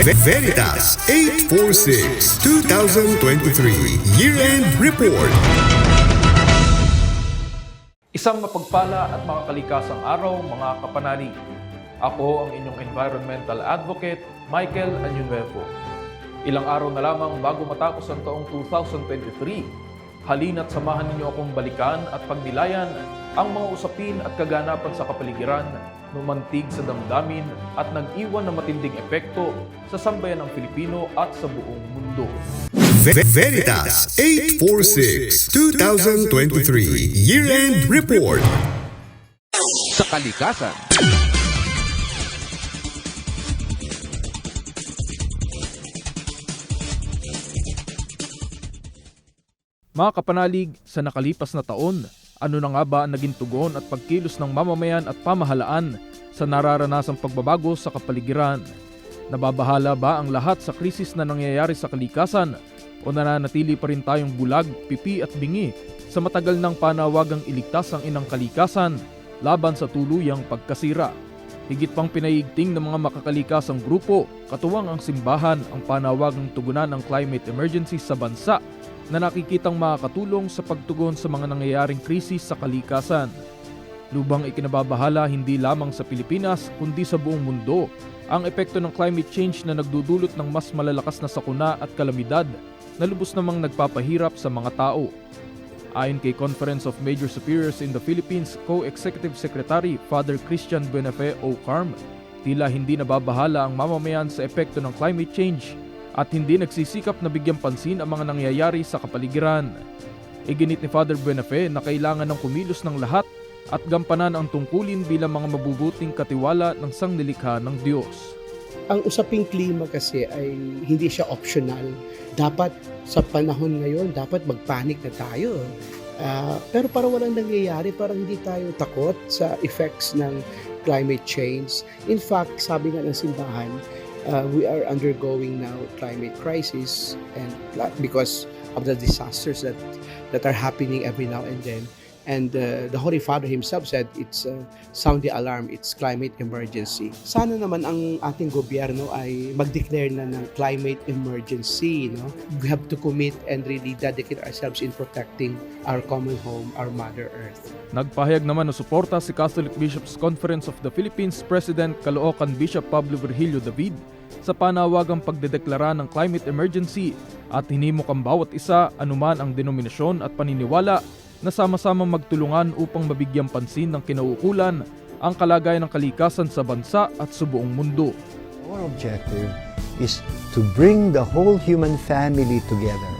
Ve- Veritas 846 2023 Year-End Report. Isang mapagpala at makakalikasang araw mga kapanalig. Ako ang inyong environmental advocate, Michael Añunuevo. Ilang araw na lamang bago matapos ang taong 2023, halina't samahan ninyo akong balikan at pagnilayan ang mga usapin at kaganapan sa kapaligiran numantig sa damdamin at nag-iwan ng matinding epekto sa sambayan ng Filipino at sa buong mundo. Ve- Veritas 846 2023 Year-End Report. sa kalikasan. Mga kapanalig, sa nakalipas na taon, ano na nga ba ang naging tugon at pagkilos ng mamamayan at pamahalaan sa nararanasang pagbabago sa kapaligiran? Nababahala ba ang lahat sa krisis na nangyayari sa kalikasan o nananatili pa rin tayong bulag, pipi at bingi sa matagal ng panawagang iligtas ang inang kalikasan laban sa tuluyang pagkasira? Higit pang pinaigting ng mga makakalikasang grupo, katuwang ang simbahan ang panawagang tugunan ng climate emergency sa bansa na nakikitang makakatulong sa pagtugon sa mga nangyayaring krisis sa kalikasan. Lubang ikinababahala hindi lamang sa Pilipinas kundi sa buong mundo ang epekto ng climate change na nagdudulot ng mas malalakas na sakuna at kalamidad na lubos namang nagpapahirap sa mga tao. Ayon kay Conference of Major Superiors in the Philippines Co-Executive Secretary Father Christian Buenafe O. Carm, tila hindi nababahala ang mamamayan sa epekto ng climate change at hindi nagsisikap na bigyan pansin ang mga nangyayari sa kapaligiran. Iginit ni Father Buenafe na kailangan ng kumilos ng lahat at gampanan ang tungkulin bilang mga mabubuting katiwala ng sangnilikha ng Diyos. ang usaping klima kasi ay hindi siya optional. Dapat sa panahon ngayon, dapat magpanik na tayo. Ah, pero para walang nangyayari, parang hindi tayo takot sa effects ng climate change. In fact, sabi nga ng simbahan, uh, we are undergoing now climate crisis and because of the disasters that that are happening every now and then. And uh, the Holy Father himself said it's uh, sound the alarm, it's climate emergency. Sana naman ang ating gobyerno ay mag-declare na ng climate emergency. No? We have to commit and really dedicate ourselves in protecting our common home, our Mother Earth. Nagpahayag naman ng suporta si Catholic Bishops Conference of the Philippines President Caloocan Bishop Pablo Virgilio David sa panawagang pagdedeklara ng climate emergency at hinimok ang bawat isa anuman ang denominasyon at paniniwala na sama-samang magtulungan upang mabigyang pansin ng kinauukulan ang kalagayan ng kalikasan sa bansa at sa buong mundo. Our objective is to bring the whole human family together.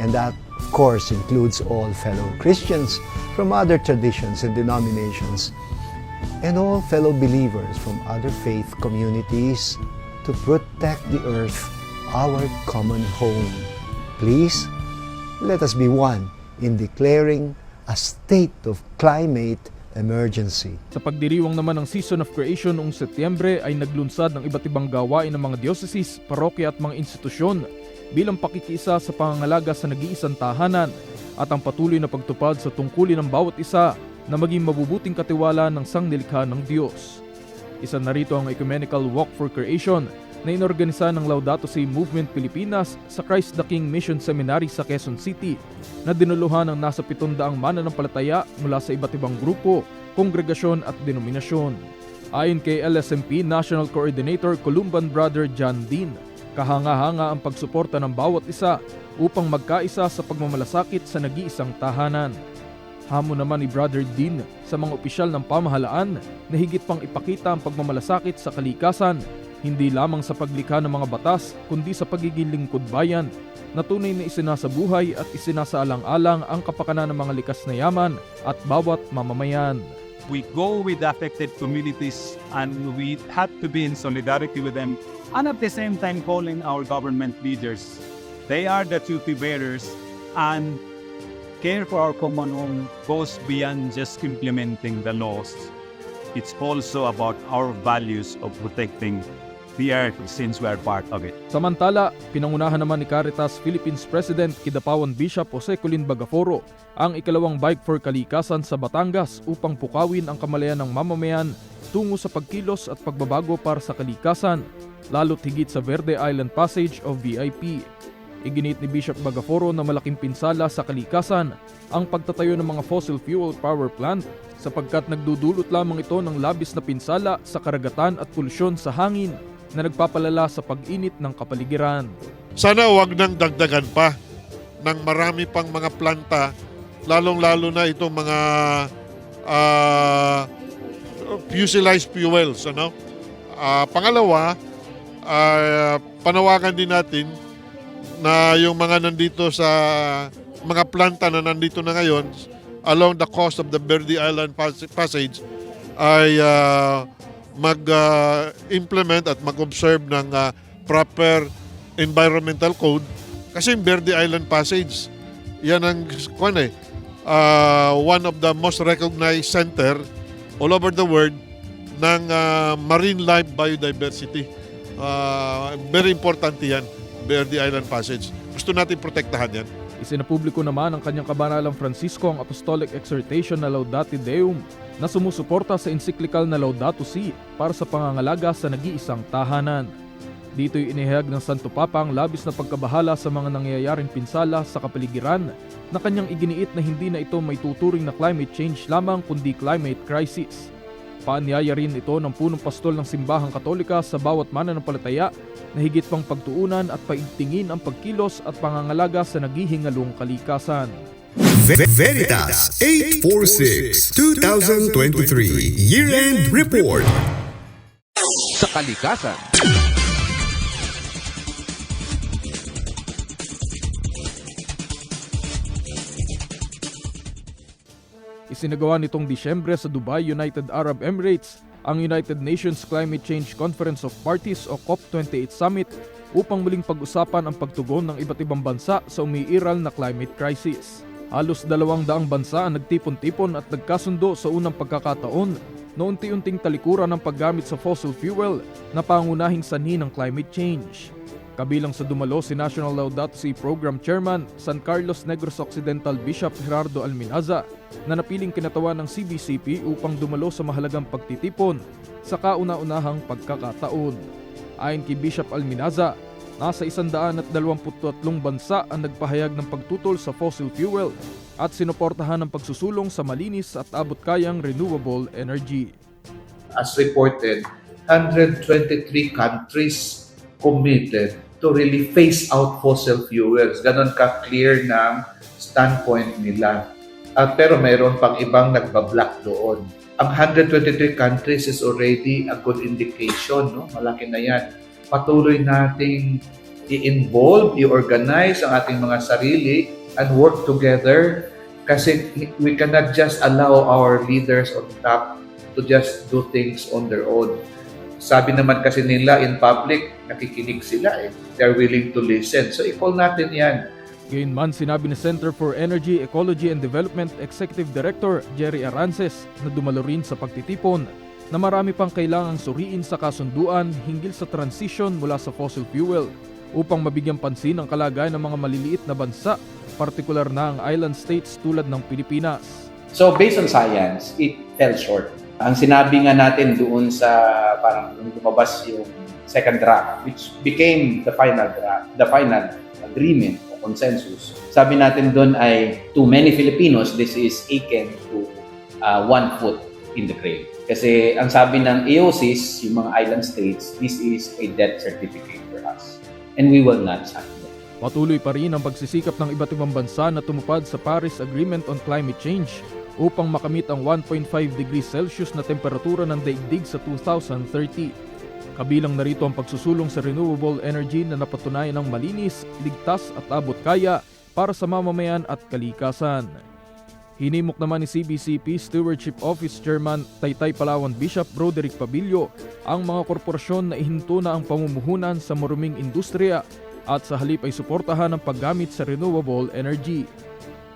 And that, of course, includes all fellow Christians from other traditions and denominations, and all fellow believers from other faith communities to protect the earth, our common home. Please, let us be one in declaring a state of climate emergency. Sa pagdiriwang naman ng Season of Creation noong Setyembre ay naglunsad ng iba't ibang gawain ng mga dioceses, parokya at mga institusyon bilang pakikiisa sa pangangalaga sa nag-iisang tahanan at ang patuloy na pagtupad sa tungkulin ng bawat isa na maging mabubuting katiwala ng sangnilikha ng Diyos. Isa na rito ang Ecumenical Walk for Creation na inorganisa ng Laudato Si Movement Pilipinas sa Christ the King Mission Seminary sa Quezon City na dinuluhan ng nasa 700 mananampalataya mula sa iba't ibang grupo, kongregasyon at denominasyon. Ayon kay LSMP National Coordinator Columban Brother John Dean, kahanga-hanga ang pagsuporta ng bawat isa upang magkaisa sa pagmamalasakit sa nag-iisang tahanan. Hamon naman ni Brother Dean sa mga opisyal ng pamahalaan na higit pang ipakita ang pagmamalasakit sa kalikasan hindi lamang sa paglikha ng mga batas kundi sa pagiging lingkod bayan na tunay na isinasabuhay at isinasaalang-alang ang kapakanan ng mga likas na yaman at bawat mamamayan. we go with affected communities and we have to be in solidarity with them and at the same time calling our government leaders. They are the duty bearers and care for our common home goes beyond just implementing the laws. It's also about our values of protecting the earth since we are part of it. Samantala, pinangunahan naman ni Caritas Philippines President Kidapawan Bishop Jose Colin Bagaforo ang ikalawang Bike for Kalikasan sa Batangas upang pukawin ang kamalayan ng mamamayan tungo sa pagkilos at pagbabago para sa kalikasan, lalo't higit sa Verde Island Passage o VIP. Iginit ni Bishop Bagaforo na malaking pinsala sa kalikasan ang pagtatayo ng mga fossil fuel power plant sapagkat nagdudulot lamang ito ng labis na pinsala sa karagatan at polusyon sa hangin na nagpapalala sa pag-init ng kapaligiran. Sana wag nang dagdagan pa ng marami pang mga planta, lalong-lalo na itong mga ah, fuselized fuels. Ano? Ah, pangalawa, ah, panawagan din natin na yung mga nandito sa mga planta na nandito na ngayon along the coast of the Verde Island Pas- Passage ay ah, mag-implement at mag-observe ng ah, proper environmental code kasi yung Verde Island Passage yan ang kwan eh, ah, one of the most recognized center all over the world ng ah, marine life biodiversity. Ah, very important yan, Verde Island Passage. Gusto natin protektahan yan. Isinapubliko naman ng kanyang kabanalang Francisco ang apostolic exhortation na Laudate Deum na sumusuporta sa encyclical na Laudato Si para sa pangangalaga sa nag-iisang tahanan. Dito'y inihayag ng Santo Papa ang labis na pagkabahala sa mga nangyayaring pinsala sa kapaligiran na kanyang iginiit na hindi na ito may tuturing na climate change lamang kundi climate crisis. Paanyaya rin ito ng punong pastol ng simbahang katolika sa bawat mananampalataya na higit pang pagtuunan at paigtingin ang pagkilos at pangangalaga sa naghihingalong kalikasan. Ve- Veritas 846 2023 Year-End Report. Sa kalikasan. Isinagawa nitong Disyembre sa Dubai, United Arab Emirates ang United Nations Climate Change Conference of Parties o COP28 Summit upang muling pag-usapan ang pagtugon ng iba't ibang bansa sa umiiral na climate crisis. Halos dalawang daang bansa ang nagtipon-tipon at nagkasundo sa unang pagkakataon na unti-unting talikuran ng paggamit sa fossil fuel na pangunahing sanhi ng climate change. Kabilang sa dumalo si National Laudato Si Program Chairman San Carlos Negros Occidental Bishop Gerardo Alminaza na napiling kinatawan ng CBCP upang dumalo sa mahalagang pagtitipon sa kauna-unahang pagkakataon. Ayon kay Bishop Alminaza, nasa 123 bansa ang nagpahayag ng pagtutol sa fossil fuel at sinuportahan ng pagsusulong sa malinis at abot-kayang renewable energy. as reported, 123 countries committed to really phase out fossil fuels. Ganon ka-clear ng standpoint nila. Ah, pero mayroon pang ibang nagbablock doon. Ang 123 countries is already a good indication. No? Malaki na yan. Patuloy nating i-involve, i-organize ang ating mga sarili and work together kasi we cannot just allow our leaders on top to just do things on their own. Sabi naman kasi nila in public, nakikinig sila eh. They're willing to listen. So i-call natin yan. Gayunman sinabi ni Center for Energy, Ecology and Development Executive Director Jerry Arances na dumalo rin sa pagtitipon na marami pang kailangang suriin sa kasunduan hinggil sa transition mula sa fossil fuel upang mabigyan pansin ang kalagayan ng mga maliliit na bansa, partikular na ang island states tulad ng Pilipinas. So based on science, it fell short. Ang sinabi nga natin doon sa parang nung lumabas yung second draft which became the final draft, the final agreement o consensus. Sabi natin doon ay to many Filipinos this is akin to uh, one foot in the grave. Kasi ang sabi ng AOCs, yung mga island states, this is a death certificate for us. And we will not sign. Patuloy pa rin ang pagsisikap ng iba't ibang bansa na tumupad sa Paris Agreement on Climate Change upang makamit ang 1.5 degrees Celsius na temperatura ng daigdig sa 2030. Kabilang narito ang pagsusulong sa renewable energy na napatunayan ng malinis, ligtas at abot kaya para sa mamamayan at kalikasan. Hinimok naman ni CBCP Stewardship Office Chairman Taytay Palawan Bishop Broderick Pabilio ang mga korporasyon na ihinto na ang pamumuhunan sa maruming industriya at sa halip ay suportahan ang paggamit sa renewable energy.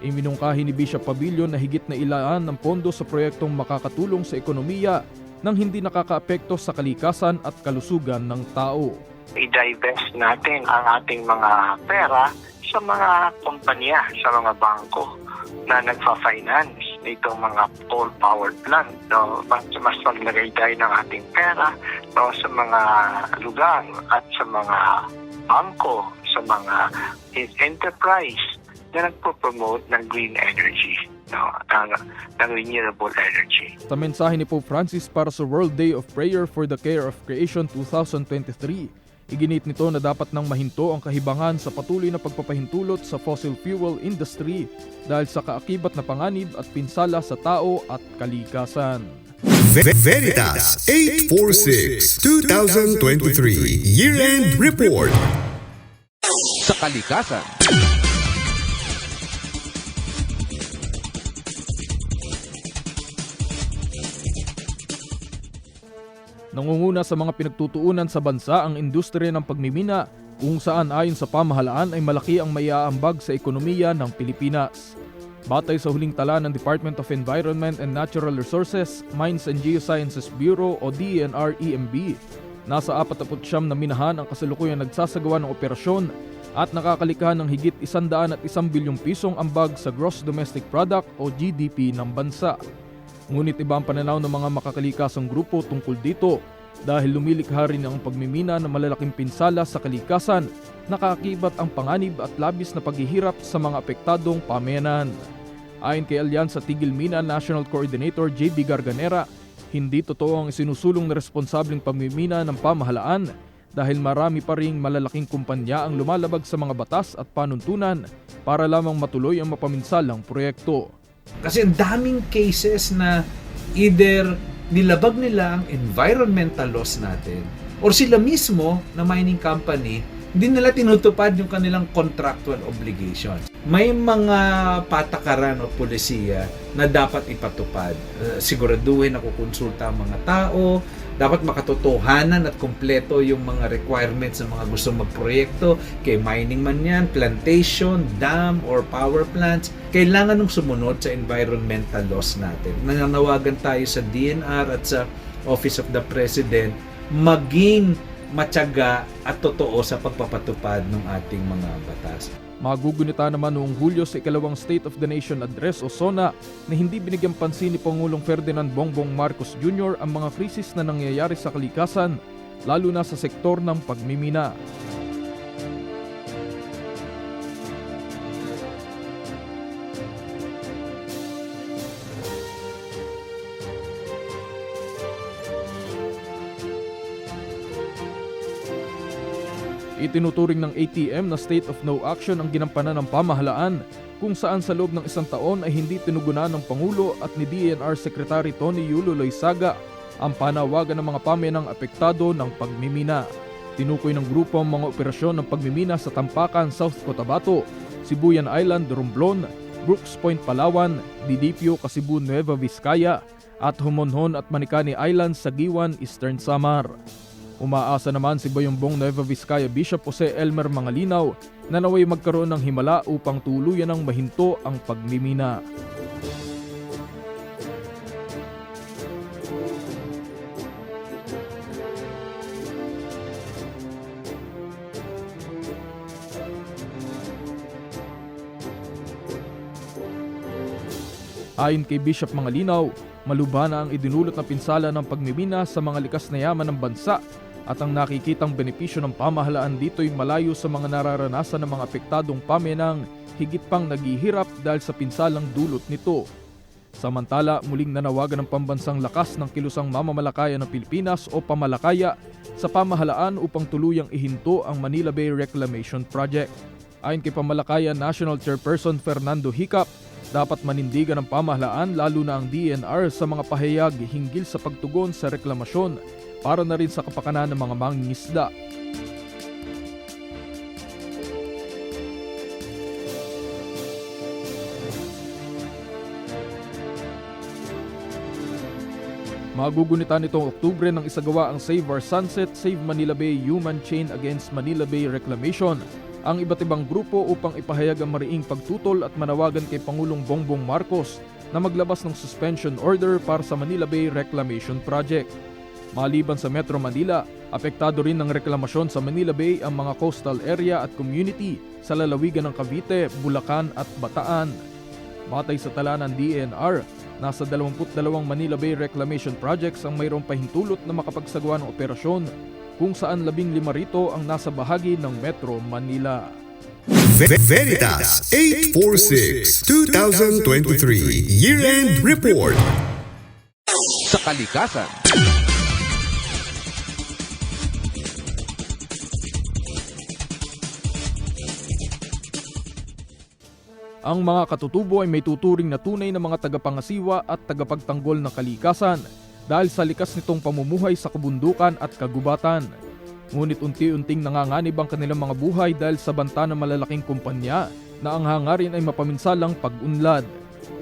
Iminungkahi ni Bishop Pabilio na higit na ilaan ng pondo sa proyektong makakatulong sa ekonomiya nang hindi nakakaapekto sa kalikasan at kalusugan ng tao. i-divest natin ang ating mga pera sa mga kumpanya, sa mga bangko na nagfa-finance nitong mga coal power plant. No? Mas, mas maglagay tayo ng ating pera no, sa mga lugar at sa mga bangko, sa mga enterprise na nagpo-promote ng green energy, no, ng, ng renewable energy. Sa mensahe ni Pope Francis para sa World Day of Prayer for the Care of Creation 2023, iginit nito na dapat nang mahinto ang kahibangan sa patuloy na pagpapahintulot sa fossil fuel industry dahil sa kaakibat na panganib at pinsala sa tao at kalikasan. Ve- Veritas 846 2023 Year-End Report. Sa kalikasan. Nangunguna sa mga pinagtutuunan sa bansa ang industriya ng pagmimina kung saan ayon sa pamahalaan ay malaki ang maiaambag sa ekonomiya ng Pilipinas. Batay sa huling tala ng Department of Environment and Natural Resources, Mines and Geosciences Bureau o DENR-EMB, nasa 49 na minahan ang kasalukuyang nagsasagawa ng operasyon at nakakalikha ng higit 101 bilyong pisong ambag sa Gross Domestic Product o GDP ng bansa. Ngunit iba ang pananaw ng mga makakalikasang grupo tungkol dito dahil lumilikha rin ang pagmimina ng malalaking pinsala sa kalikasan, nakakibat ang panganib at labis na paghihirap sa mga apektadong pamayanan. Ayon kay Alyansa Tigil Mina National Coordinator JB Garganera, hindi totoo ang isinusulong na responsableng pamimina ng pamahalaan dahil marami pa ring malalaking kumpanya ang lumalabag sa mga batas at panuntunan para lamang matuloy ang mapaminsalang proyekto. Kasi ang daming cases na either nilabag nila ang environmental laws natin or sila mismo na mining company hindi nila tinutupad yung kanilang contractual obligations. May mga patakaran o polisiya na dapat ipatupad. Uh, siguraduhin na kukonsulta ang mga tao, dapat makatotohanan at kumpleto yung mga requirements ng mga gusto magproyekto kay mining man yan, plantation, dam, or power plants. Kailangan nung sumunod sa environmental laws natin. Nananawagan tayo sa DNR at sa Office of the President maging matyaga at totoo sa pagpapatupad ng ating mga batas. Magugunita naman noong Hulyo sa ikalawang State of the Nation Address o SONA na hindi binigyang pansin ni Pangulong Ferdinand Bongbong Marcos Jr. ang mga krisis na nangyayari sa kalikasan, lalo na sa sektor ng pagmimina. Itinuturing ng ATM na state of no action ang ginampanan ng pamahalaan kung saan sa loob ng isang taon ay hindi tinugunan ng Pangulo at ni DNR Secretary Tony Yulo Loizaga ang panawagan ng mga pamenang apektado ng pagmimina. Tinukoy ng grupo ang mga operasyon ng pagmimina sa Tampakan, South Cotabato, Sibuyan Island, Romblon, Brooks Point, Palawan, Didipio, Kasibu, Nueva Vizcaya at Humonhon at Manikani Island sa Giwan, Eastern Samar. Umaasa naman si Bayombong Nueva Vizcaya Bishop Jose Elmer Mangalinaw na naway magkaroon ng himala upang tuluyan ng mahinto ang pagmimina. Ayon kay Bishop Mangalinaw, malubhana ang idinulot na pinsala ng pagmimina sa mga likas na yaman ng bansa at ang nakikitang benepisyo ng pamahalaan dito'y malayo sa mga nararanasan ng mga apektadong pamenang higit pang naghihirap dahil sa pinsalang dulot nito. Samantala, muling nanawagan ng pambansang lakas ng kilusang mamamalakaya ng Pilipinas o pamalakaya sa pamahalaan upang tuluyang ihinto ang Manila Bay Reclamation Project. Ayon kay Pamalakaya National Chairperson Fernando Hicap, dapat manindigan ng pamahalaan lalo na ang DNR sa mga pahayag hinggil sa pagtugon sa reklamasyon para na rin sa kapakanan ng mga mangingisda. Magugunita nitong Oktubre nang isagawa ang Save Our Sunset, Save Manila Bay Human Chain Against Manila Bay Reclamation ang iba't ibang grupo upang ipahayag ang mariing pagtutol at manawagan kay Pangulong Bongbong Marcos na maglabas ng suspension order para sa Manila Bay Reclamation Project. Maliban sa Metro Manila, apektado rin ng reklamasyon sa Manila Bay ang mga coastal area at community sa lalawigan ng Cavite, Bulacan at Bataan. Batay sa tala ng DNR, nasa 22 Manila Bay Reclamation Projects ang mayroong pahintulot na makapagsagawa ng operasyon kung saan labing lima rito ang nasa bahagi ng Metro Manila. Ve- Veritas 846 2023 Year-End Report. Sa kalikasan. Ang mga katutubo ay may tuturing na tunay na mga tagapangasiwa at tagapagtanggol ng kalikasan dahil sa likas nitong pamumuhay sa kabundukan at kagubatan. Ngunit unti-unting nanganganib ang kanilang mga buhay dahil sa banta ng malalaking kumpanya na ang hangarin ay mapaminsalang pag-unlad.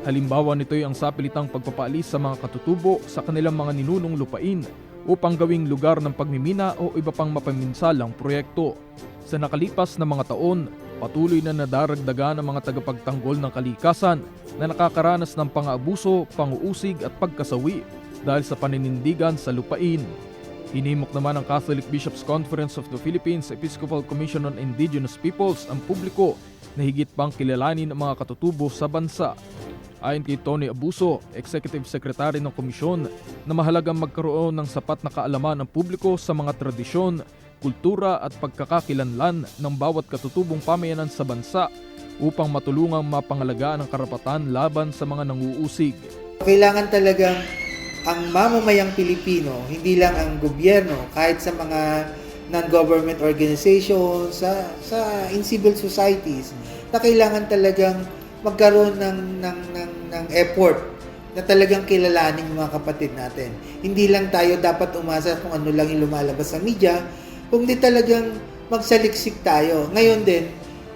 Halimbawa nito'y ang sapilitang pagpapaalis sa mga katutubo sa kanilang mga ninunong lupain upang gawing lugar ng pagmimina o iba pang mapaminsalang proyekto. Sa nakalipas na mga taon, patuloy na nadaragdagan ang mga tagapagtanggol ng kalikasan na nakakaranas ng pang-abuso, panguusig at pagkasawi dahil sa paninindigan sa lupain. Hinimok naman ng Catholic Bishops' Conference of the Philippines Episcopal Commission on Indigenous Peoples ang publiko na higit pang kilalanin ang mga katutubo sa bansa. Ayon kay Tony Abuso, Executive Secretary ng komisyon, na mahalagang magkaroon ng sapat na kaalaman ng publiko sa mga tradisyon, kultura at pagkakakilanlan ng bawat katutubong pamayanan sa bansa upang matulungang mapangalagaan ang karapatan laban sa mga nanguusig. Kailangan talagang ang mamamayang Pilipino, hindi lang ang gobyerno, kahit sa mga non-government organizations, sa, sa in civil societies, na kailangan talagang magkaroon ng, ng, ng, ng effort na talagang kilalanin yung mga kapatid natin. Hindi lang tayo dapat umasa kung ano lang yung lumalabas sa media, kundi talagang magsaliksik tayo. Ngayon din,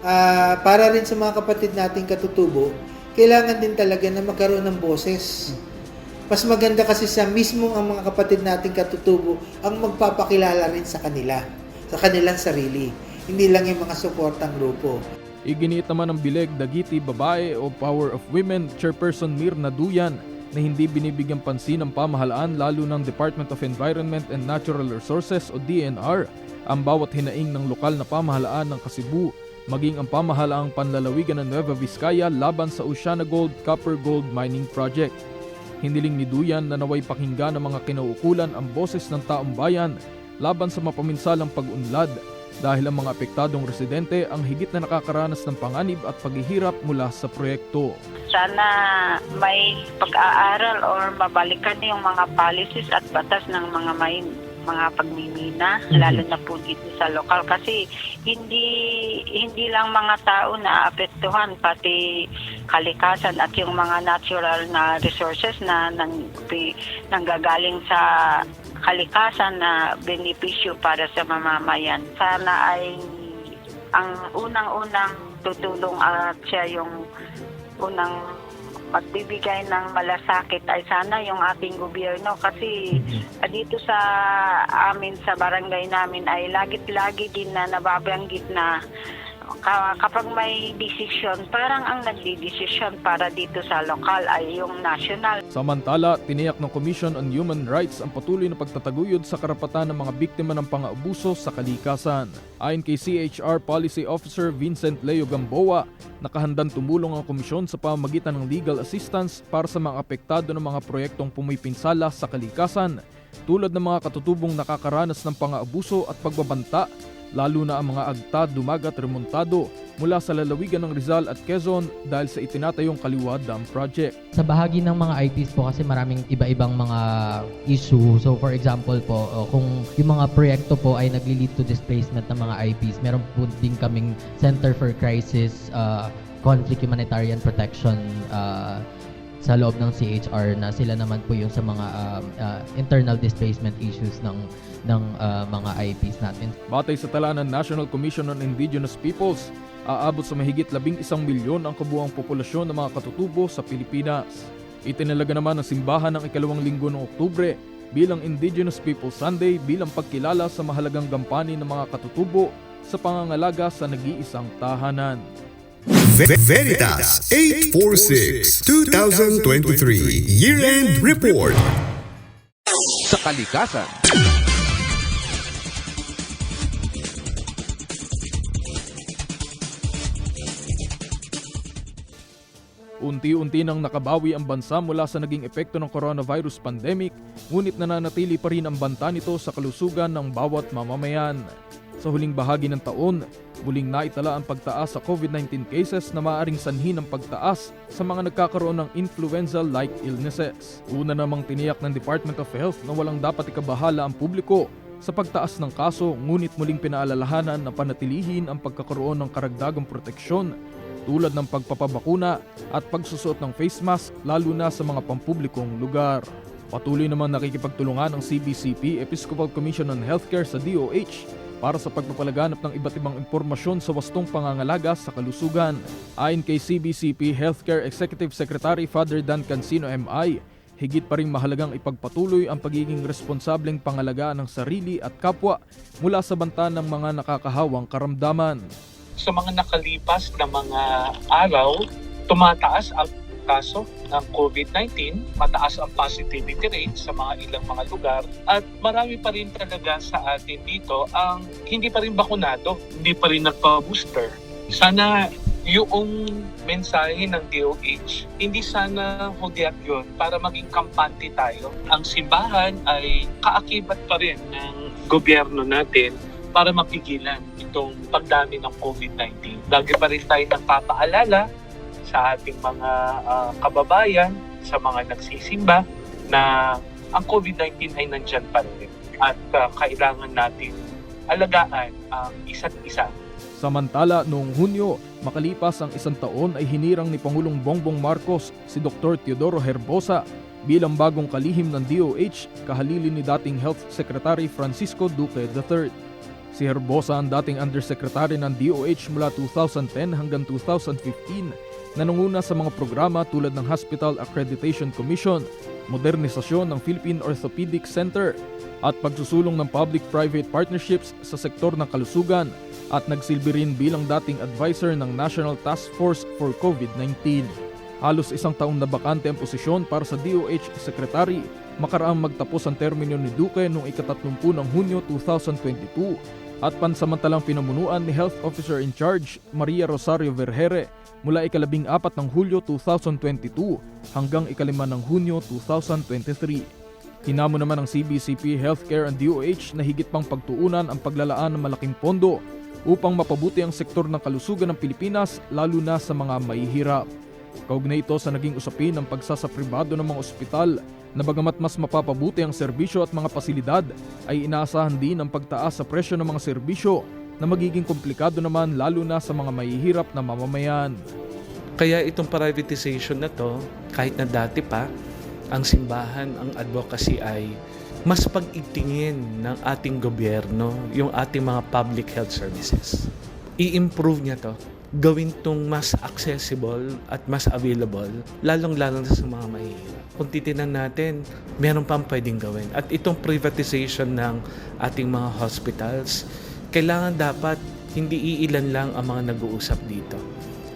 ah, para rin sa mga kapatid nating katutubo, kailangan din talaga na magkaroon ng boses. Mas maganda kasi sa mismo ang mga kapatid nating katutubo ang magpapakilala rin sa kanila, sa kanilang sarili. Hindi lang yung mga suportang grupo. Iginiit naman ng Bileg Dagiti Babae o Power of Women Chairperson Mirna Duyan na hindi binibigyang pansin ng pamahalaan lalo ng Department of Environment and Natural Resources o DNR ang bawat hinaing ng lokal na pamahalaan ng Kasibu maging ang pamahalaang panlalawigan ng Nueva Vizcaya laban sa Oceana Gold Copper Gold Mining Project. Hiniling ni Duyan na naway pakinggan ng mga kinauukulan ang boses ng taong bayan laban sa mapaminsalang pag-unlad dahil ang mga apektadong residente ang higit na nakakaranas ng panganib at paghihirap mula sa proyekto. Sana may pag-aaral or mabalikan yung mga policies at batas ng mga may mga pagmimina lalo na po dito sa lokal kasi hindi hindi lang mga tao na apektuhan pati kalikasan at yung mga natural na resources na nang, nanggagaling sa kalikasan na benepisyo para sa mamamayan. Sana ay ang unang-unang tutulong at siya yung unang magbibigay ng malasakit ay sana yung ating gobyerno. Kasi ah, dito sa amin sa barangay namin ay lagit-lagi din na nababanggit na kapag may desisyon, parang ang nagdidesisyon para dito sa lokal ay yung national. Samantala, tiniyak ng Commission on Human Rights ang patuloy na pagtataguyod sa karapatan ng mga biktima ng pang-aabuso sa kalikasan. Ayon kay CHR Policy Officer Vincent Leo Gamboa, nakahandang tumulong ang komisyon sa pamamagitan ng legal assistance para sa mga apektado ng mga proyektong pumipinsala sa kalikasan tulad ng mga katutubong nakakaranas ng pang-aabuso at pagbabanta lalo na ang mga agta, dumagat, remontado mula sa lalawigan ng Rizal at Quezon dahil sa itinatayong Kaliwa Dam Project. Sa bahagi ng mga IPs po kasi maraming iba-ibang mga issue. So for example po, uh, kung yung mga proyekto po ay nagli-lead to displacement ng mga IPs, meron po din kaming Center for Crisis uh, Conflict Humanitarian Protection uh, sa loob ng CHR na sila naman po yung sa mga um, uh, internal displacement issues ng ng uh, mga IPs natin. Batay sa tala ng National Commission on Indigenous Peoples, aabot sa mahigit labing isang milyon ang kabuang populasyon ng mga katutubo sa Pilipinas. Itinalaga naman ng simbahan ng ikalawang linggo ng Oktubre bilang Indigenous People Sunday bilang pagkilala sa mahalagang gampanin ng mga katutubo sa pangangalaga sa nag-iisang tahanan. Ve- Veritas 846 2023 Year-End Report. Sa kalikasan. Unti-unti nang nakabawi ang bansa mula sa naging epekto ng coronavirus pandemic, ngunit nananatili pa rin ang banta nito sa kalusugan ng bawat mamamayan. Sa huling bahagi ng taon, muling naitala ang pagtaas sa COVID-19 cases na maaaring sanhi ng pagtaas sa mga nagkakaroon ng influenza-like illnesses. Una namang tiniyak ng Department of Health na walang dapat ikabahala ang publiko sa pagtaas ng kaso ngunit muling pinaalalahanan na panatilihin ang pagkakaroon ng karagdagang proteksyon tulad ng pagpapabakuna at pagsusuot ng face mask lalo na sa mga pampublikong lugar. Patuloy naman nakikipagtulungan ang CBCP Episcopal Commission on Healthcare sa DOH para sa pagpapalaganap ng iba't ibang impormasyon sa wastong pangangalaga sa kalusugan. Ayon kay CBCP Healthcare Executive Secretary Father Dan Cancino MI, higit pa rin mahalagang ipagpatuloy ang pagiging responsableng pangalagaan ng sarili at kapwa mula sa banta ng mga nakakahawang karamdaman. Sa mga nakalipas na mga araw, tumataas ang kaso ng COVID-19, mataas ang positivity rate sa mga ilang mga lugar at marami pa rin talaga sa atin dito ang hindi pa rin bakunado, hindi pa rin nagpa-booster. Sana yung mensahe ng DOH, hindi sana hudyat yun para maging kampante tayo. Ang simbahan ay kaakibat pa rin ng gobyerno natin para mapigilan itong pagdami ng COVID-19. Lagi pa rin tayo nagpapaalala sa ating mga ah, kababayan, sa mga nagsisimba, na ang COVID-19 ay nandyan pa rin at ah, kailangan natin alagaan ang isa't isa Samantala, noong Hunyo, makalipas ang isang taon ay hinirang ni Pangulong Bongbong Marcos si Dr. Teodoro Herbosa bilang bagong kalihim ng DOH kahalili ni dating Health Secretary Francisco Duque III. Si Herbosa ang dating Undersecretary ng DOH mula 2010 hanggang 2015 na nanguna sa mga programa tulad ng Hospital Accreditation Commission, modernisasyon ng Philippine Orthopedic Center at pagsusulong ng public-private partnerships sa sektor ng kalusugan at nagsilbi rin bilang dating advisor ng National Task Force for COVID-19. Halos isang taong na bakante ang posisyon para sa DOH Secretary makaraang magtapos ang termino ni Duque noong ikatatlumpun ng Hunyo 2022 at pansamantalang pinamunuan ni Health Officer in Charge Maria Rosario Vergere mula ikalabing apat ng Hulyo 2022 hanggang ikalima ng Hunyo 2023. Hinamo naman ng CBCP Healthcare and DOH na higit pang pagtuunan ang paglalaan ng malaking pondo upang mapabuti ang sektor ng kalusugan ng Pilipinas lalo na sa mga mahihirap. Kaugnay ito sa naging usapin ng pagsasapribado ng mga ospital na bagamat mas mapapabuti ang serbisyo at mga pasilidad ay inaasahan din ang pagtaas sa presyo ng mga serbisyo na magiging komplikado naman lalo na sa mga mahihirap na mamamayan. Kaya itong privatization na to, kahit na dati pa, ang simbahan, ang advocacy ay mas pag-itingin ng ating gobyerno yung ating mga public health services. I-improve niya to. Gawin tong mas accessible at mas available, lalong-lalo na sa mga mahihirap. Kung titinan natin, meron pang pwedeng gawin. At itong privatization ng ating mga hospitals, kailangan dapat hindi iilan lang ang mga nag-uusap dito.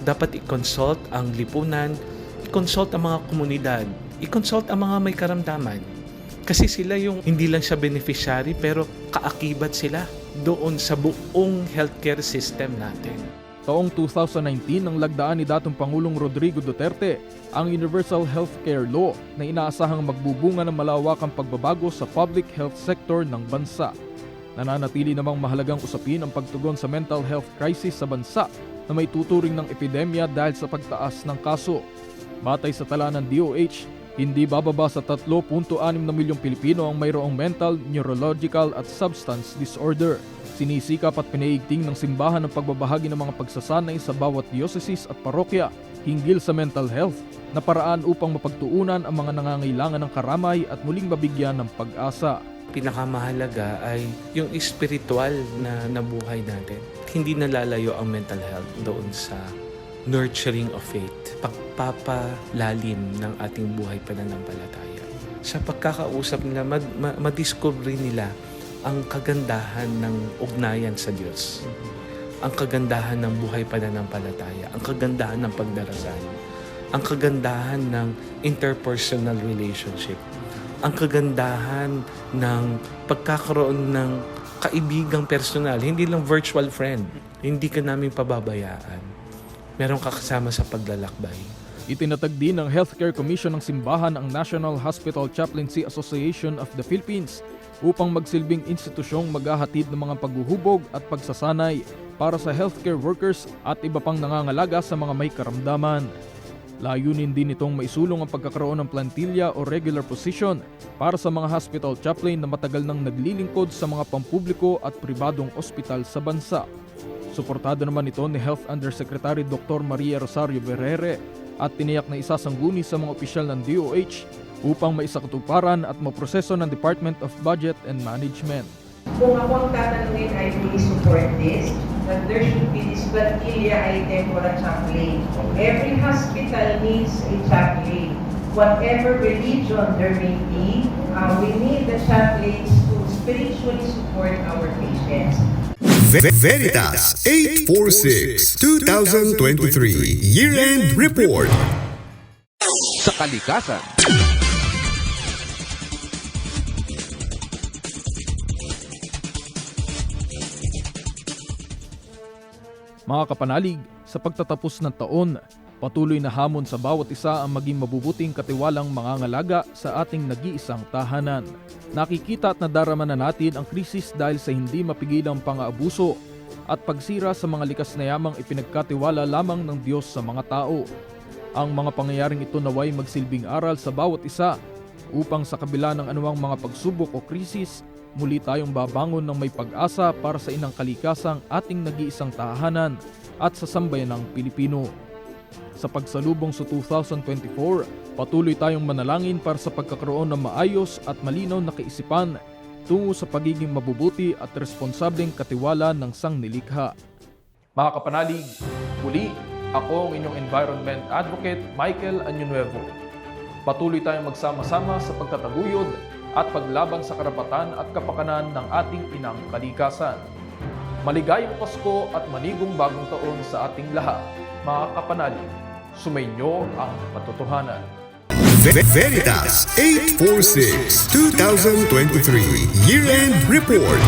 Dapat i-consult ang lipunan, i-consult ang mga komunidad, i-consult ang mga may karamdaman. Kasi sila yung hindi lang siya beneficiary pero kaakibat sila doon sa buong healthcare system natin. Taong 2019 nang lagdaan ni datong Pangulong Rodrigo Duterte ang Universal Healthcare Law na inaasahang magbubunga ng malawakang pagbabago sa public health sector ng bansa. Nananatili namang mahalagang usapin ang pagtugon sa mental health crisis sa bansa na may tuturing ng epidemya dahil sa pagtaas ng kaso. Batay sa tala ng DOH, hindi bababa sa 3.6 na milyong Pilipino ang mayroong mental, neurological at substance disorder. Sinisikap at pinaigting ng simbahan ang pagbabahagi ng mga pagsasanay sa bawat diocese at parokya hinggil sa mental health na paraan upang mapagtuunan ang mga nangangailangan ng karamay at muling mabigyan ng pag-asa. Pinakamahalaga ay yung spiritual na nabuhay natin. Hindi nalalayo ang mental health doon sa nurturing of faith, pagpapalalim ng ating buhay pananampalataya. Sa pagkakausap nila, mad- ma- madiscover nila ang kagandahan ng ugnayan sa Diyos. ang kagandahan ng buhay pananampalataya, ang kagandahan ng pagdarasal, ang kagandahan ng interpersonal relationship, ang kagandahan ng pagkakaroon ng kaibigang personal, hindi lang virtual friend, hindi ka namin pababayaan. Meron ka kasama sa paglalakbay. Itinatag din ng Healthcare Commission ng Simbahan ang National Hospital Chaplaincy Association of the Philippines upang magsilbing institusyong maghahatid ng mga paghuhubog at pagsasanay para sa healthcare workers at iba pang nangangalaga sa mga may karamdaman. Layunin din itong maisulong ang pagkakaroon ng plantilla o regular position para sa mga hospital chaplain na matagal nang naglilingkod sa mga pampubliko at pribadong ospital sa bansa. Suportado naman ito ni Health Undersecretary Dr. Maria Rosario Berrere at tiniyak na isasangguni sa mga opisyal ng DOH upang maisakatuparan at maproseso ng Department of Budget and Management. Kung ako ang tatanungin, I fully support this, that there should be this plantilla item for a chaplain. Every hospital needs a chaplain. Whatever religion there may be, uh, we need the chaplains to spiritually support our patients. Ve- Veritas 846 2023 Year-End Report. Sa kalikasan. Mga kapanalig, sa pagtatapos ng taon, patuloy na hamon sa bawat isa ang maging mabubuting katiwalang mangangalaga sa ating nag-iisang tahanan. Nakikita at nadarama na natin ang krisis dahil sa hindi mapigilang pang-aabuso at pagsira sa mga likas na yamang ipinagkatiwala lamang ng Diyos sa mga tao. Ang mga pangyayaring ito naway magsilbing aral sa bawat isa upang sa kabila ng anumang mga pagsubok o krisis, muli tayong babangon ng may pag-asa para sa inang kalikasang ating nag-iisang tahanan at sa sambayanang Pilipino. Sa pagsalubong sa 2024, patuloy tayong manalangin para sa pagkakaroon ng maayos at malinaw na kaisipan tungo sa pagiging mabubuti at responsableng katiwala ng sangnilikha. Mga kapanalig, muli ako ang inyong Environment Advocate Michael Anyunuevo. Patuloy tayong magsama-sama sa pagtataguyod at paglaban sa karapatan at kapakanan ng ating inang kalikasan. Maligayang Pasko at manigong bagong taon sa ating lahat, mga kapanalig. Sumainyo ang katotohanan. Ve- Veritas 846 2023 Year-End Report.